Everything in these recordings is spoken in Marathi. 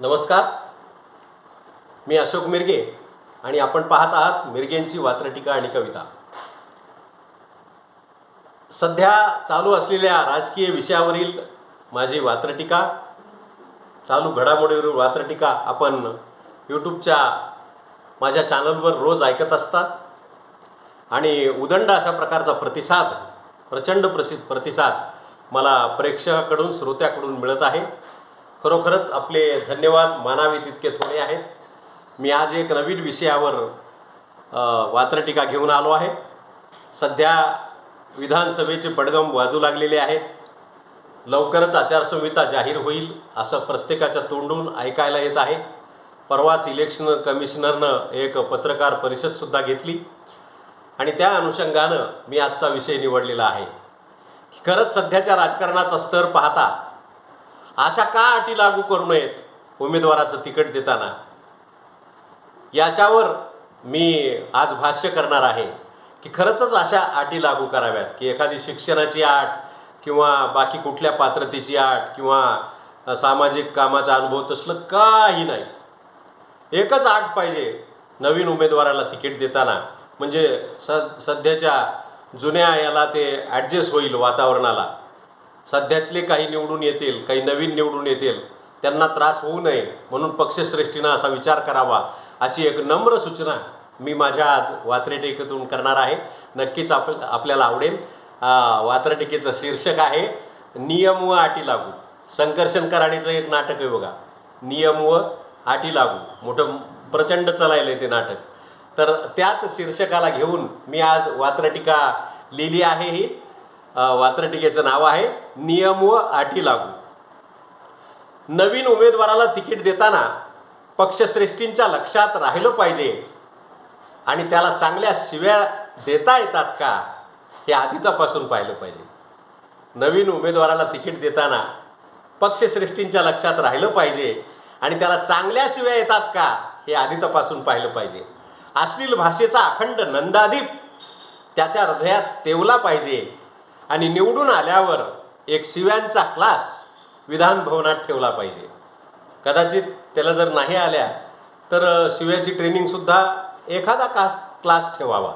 नमस्कार. मी अशोक मिरगे आणि आपण पाहत आहात मिरगेंची वात्रटिका आणि कविता. सध्या चालू असलेल्या राजकीय विषयावरील माझी वात्रटिका चालू घडामोडीवरील वात्रटिका आपण यूट्यूबच्या माझ्या चॅनलवर रोज ऐकत असतात. आणि उदंड अशा प्रकारचा प्रतिसाद प्रचंड प्रसिद्ध प्रतिसाद मला प्रेक्षकाकडून श्रोत्याकडून मिळत आहे. खरोखरच आपले धन्यवाद मानावे तितके थोडे आहेत. मी आज एक नवीन विषयावर वात्रटीका घेऊन आलो आहे. सध्या विधानसभेचे पडगम वाजू लागलेले आहेत. लवकरच आचारसंहिता जाहीर होईल असं प्रत्येकाच्या तोंडून ऐकायला येत आहे. परवाच इलेक्शन कमिशनरनं एक पत्रकार परिषदसुद्धा घेतली. आणि त्या अनुषंगानं मी आजचा विषय निवडलेला आहे. खरंच सध्याच्या राजकारणाचा स्तर पाहता अशा का अटी लागू करू नयेत उमेदवाराचं तिकीट देताना? याच्यावर मी आज भाष्य करणार आहे की खरंचच अशा अटी लागू कराव्यात की एखादी शिक्षणाची आट किंवा बाकी कुठल्या पात्रतेची आट किंवा सामाजिक कामाचा अनुभव तसलं काही नाही. एकच आट पाहिजे नवीन उमेदवाराला तिकीट देताना. म्हणजे स सध्याच्या जुन्या याला ते ॲडजस्ट होईल वातावरणाला. सध्यातले काही निवडून येतील काही नवीन निवडून येतील त्यांना त्रास होऊ नये म्हणून पक्षश्रेष्ठीनं असा विचार करावा अशी एक नम्र सूचना मी माझ्या आज वात्रटिकेतून करणार आहे. नक्कीच आप आपल्याला आवडेल. आ, शीर्षक आहे नियम व अटी लागू. संकर्षण कराडीचं एक नाटक आहे बघा. नियम व अटी लागू. मोठं प्रचंड चालायलं आहे ते नाटक. तर त्याच शीर्षकाला घेऊन मी आज वात्रटिका लिहिली आहे ही. वात्रटिकेचं नाव आहे नियम व अटी लागू. नवीन उमेदवाराला तिकीट देताना पक्षश्रेष्ठींच्या लक्षात राहिलं पाहिजे. आणि त्याला चांगल्या शिव्या देता येतात का हे आधीचापासून पाहिलं पाहिजे. नवीन उमेदवाराला तिकीट देताना पक्षश्रेष्ठींच्या लक्षात राहिलं पाहिजे. आणि त्याला चांगल्या शिव्या येतात का हे आधी तपासून पाहिलं पाहिजे. अश्लील भाषेचा अखंड नंदादीप त्याच्या हृदयात तेवला पाहिजे. आणि निवडून आल्यावर एक शिव्यांचा क्लास विधानभवनात ठेवला पाहिजे. कदाचित त्याला जर नाही आल्या तर शिव्याची ट्रेनिंगसुद्धा एखादा कास क्लास ठेवावा.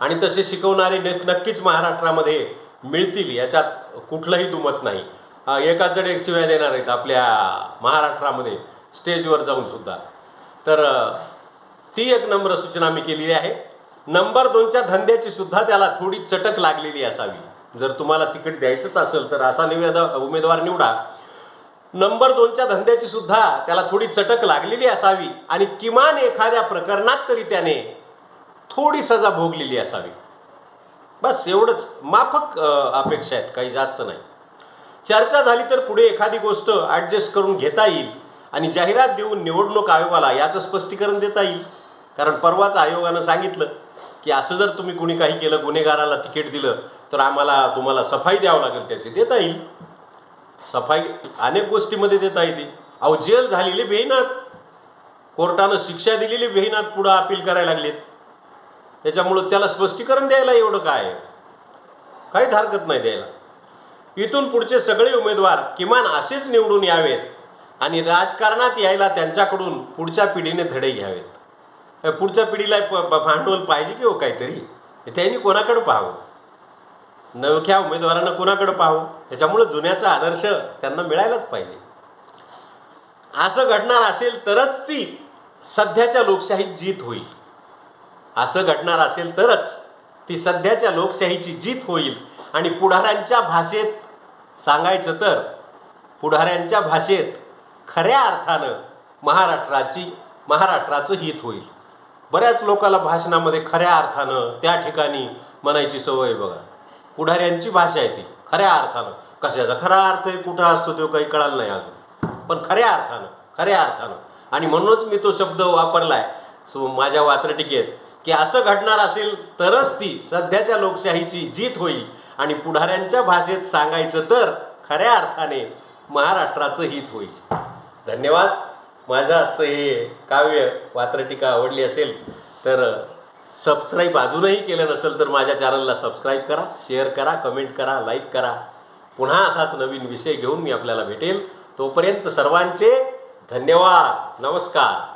आणि तसे शिकवणारे न नक्कीच महाराष्ट्रामध्ये मिळतील याच्यात कुठलंही दुमत नाही. एकाच जण एक शिव्या देणार आहेत आपल्या महाराष्ट्रामध्ये स्टेजवर जाऊनसुद्धा तर ती एक नम्र सूचना मी केलेली आहे. नंबर दोनच्या धंद्याची सुद्धा त्याला थोडी चटक लागलेली असावी. जर तुम्हाला तिकीट द्यायचंच असेल तर असा निवेद उमेदवार निवडा. नंबर दोनच्या धंद्याची सुद्धा त्याला थोडी चटक लागलेली असावी आणि किमान एखाद्या प्रकरणात तरी त्याने थोडी सजा भोगलेली असावी. बस एवढंच. माफक अपेक्षा आहेत काही जास्त नाही. चर्चा झाली तर पुढे एखादी गोष्ट ॲडजस्ट करून घेता येईल आणि जाहिरात देऊन निवडणूक आयोगाला याचं स्पष्टीकरण देता येईल. कारण परवाच आयोगानं सांगितलं की असं जर तुम्ही कुणी काही केलं गुन्हेगाराला तिकीट दिलं तर आम्हाला तुम्हाला सफाई द्यावं लागेल त्याची. देता येईल. सफाई अनेक गोष्टीमध्ये देता येते. अहो जेल झालेली बेहिनात. कोर्टानं शिक्षा दिलेली बेहिनात पुढं अपील करायला लागलेत. त्याच्यामुळं त्याला स्पष्टीकरण द्यायला एवढं काय? आहे? काहीच हरकत नाही द्यायला. इथून पुढचे सगळे उमेदवार किमान असेच निवडून यावेत आणि राजकारणात यायला त्यांच्याकडून पुढच्या पिढीने धडे घ्यावेत. पुढच्या पिढीला प भांडवल पाहिजे की हो काहीतरी? त्यांनी कोणाकडं पाहावं? नवख्या उमेदवारांना कोणाकडं पाहावं? त्याच्यामुळं जुन्याचा आदर्श त्यांना मिळायलाच पाहिजे. असं घडणार असेल तरच ती सध्याच्या लोकशाहीत जीत होईल. असं घडणार असेल तरच ती सध्याच्या लोकशाहीची जीत होईल. आणि पुढाऱ्यांच्या भाषेत सांगायचं तर पुढाऱ्यांच्या भाषेत खऱ्या अर्थानं महाराष्ट्राची महाराष्ट्राचं हित होईल. बऱ्याच लोकाला भाषणामध्ये खऱ्या अर्थानं त्या ठिकाणी म्हणायची सवय बघा. पुढाऱ्यांची भाषा आहे ती खऱ्या अर्थानं. कशाचा खरा अर्थ आहे कुठं असतो तो काही कळाला नाही अजून. पण खऱ्या अर्थानं खऱ्या अर्थानं. आणि म्हणूनच मी तो शब्द वापरला आहे सो माझ्या वात्रटिकेत की असं घडणार असेल तरच ती सध्याच्या लोकशाहीची जीत होईल. आणि पुढाऱ्यांच्या भाषेत सांगायचं तर खऱ्या अर्थाने महाराष्ट्राचं हित होईल. धन्यवाद. माझं आजचं हे काव्य वात्रटिका आवडली असेल तर सबस्क्राईब अजूनही केलं नसेल तर माझ्या चॅनलला सबस्क्राईब करा शेअर करा कमेंट करा लाईक करा. पुन्हा असाच नवीन विषय घेऊन मी आपल्याला भेटेल. तोपर्यंत सर्वांचे धन्यवाद. नमस्कार.